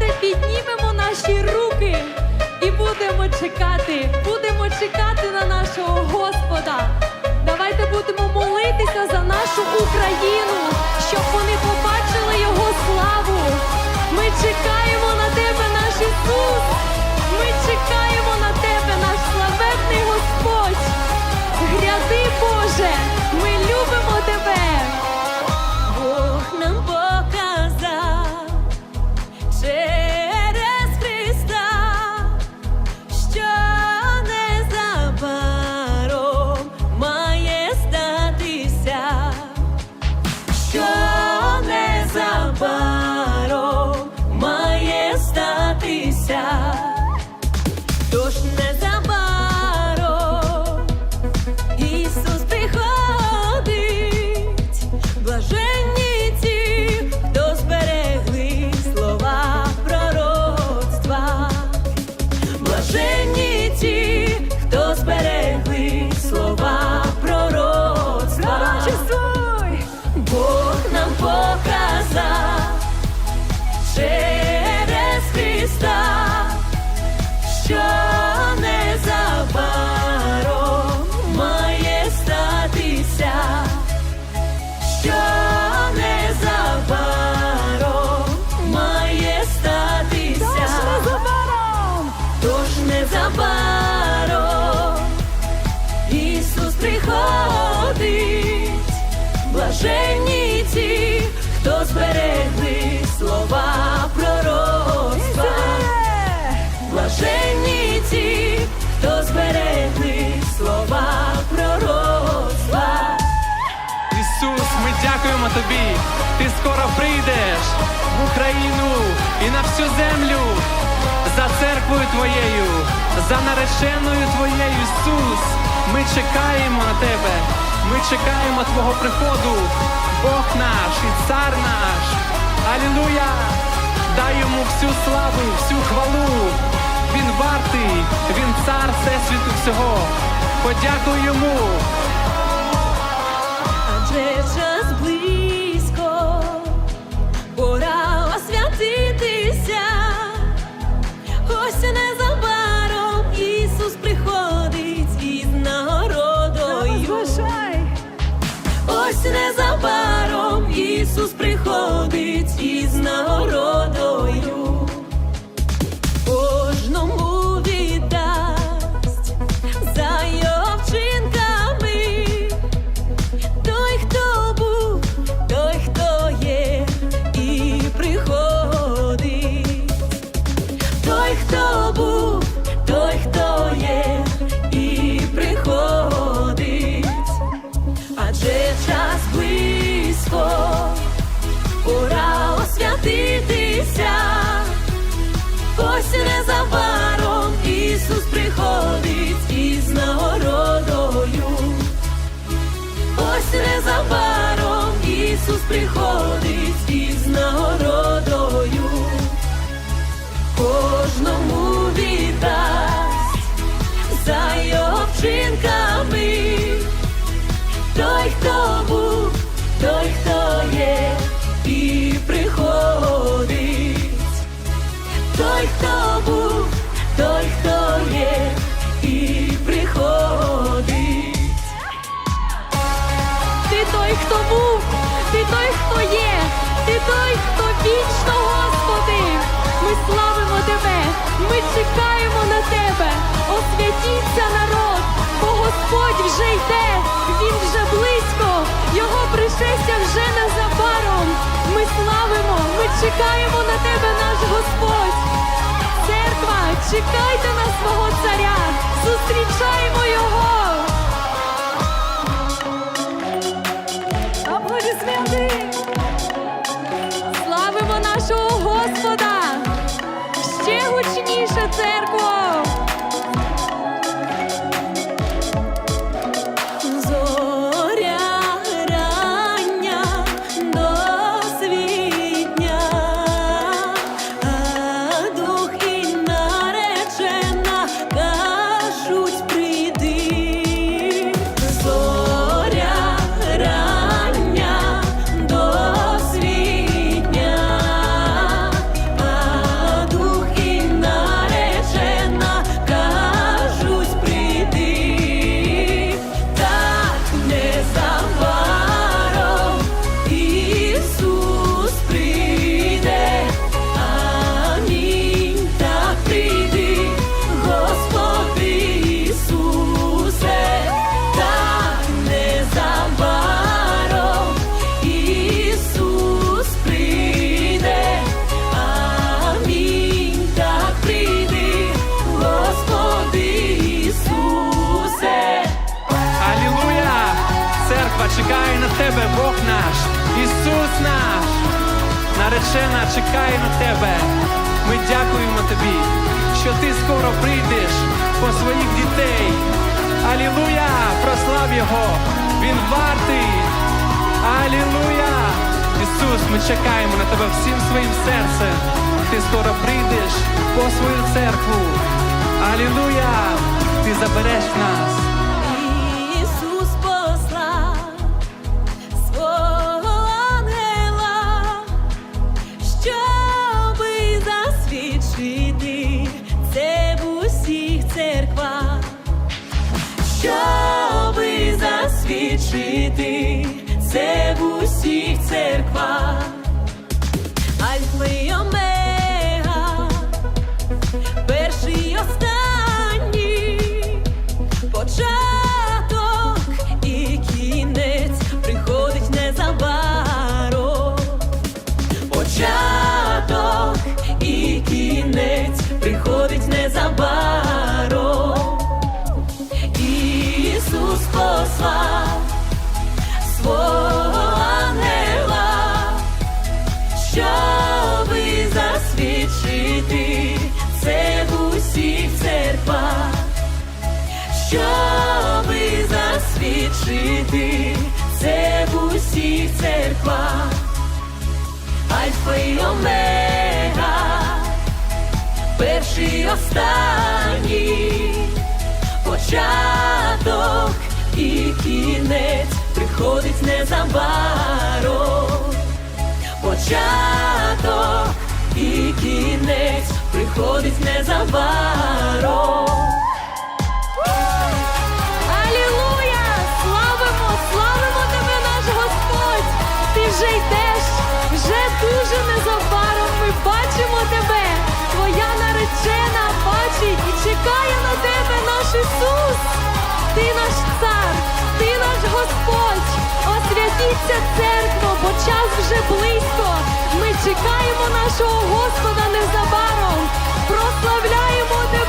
давайте піднімемо наші руки і будемо чекати, будемо чекати на нашого Господа. Давайте будемо молитися за нашу Україну, що дякуємо тобі. Ти скоро прийдеш в Україну і на всю землю за церквою твоєю, за нареченою твоєю, Ісус. Ми чекаємо на тебе. Ми чекаємо Твого приходу, Бог наш і цар наш. Алілуя! Дай йому всю славу, всю хвалу. Він вартий, він цар всесвіту всього. Подякуй йому. Приходить із нагородою. Кожному віддасть за його вчинками. Той, хто був, той, хто є, і приходить. Той, хто був, той, хто є, ти той, хто вічно, Господи. Ми славимо тебе, ми чекаємо на тебе. Освятіться народ, бо Господь вже йде, він вже близько, його пришестя вже незабаром. Ми славимо, ми чекаємо на тебе, наш Господь. Церква, чекайте на свого царя, зустрічаємо його. 过。Ісус наш, наречена чекає на тебе. Ми дякуємо тобі, що ти скоро прийдеш по своїх дітей. Алілуя! Прослав Його! Він вартий! Алілуя! Ісус, ми чекаємо на тебе всім своїм серцем. Ти скоро прийдеш по свою церкву. Алілуя! Ти забереш нас. Щоби засвідчити це в усіх церквах. Ісус послав свого ангела, щоби засвідчити це в усіх церквах, щоби засвідчити це в усіх церквах, Альфа і Омега, перший і останній, початок і кінець приходить незабаром початок і кінець приходить незабаром. наш цар, ти наш Господь, освятіться церкво, бо час вже близько. Ми чекаємо нашого Господа незабаром, прославляємо тебе.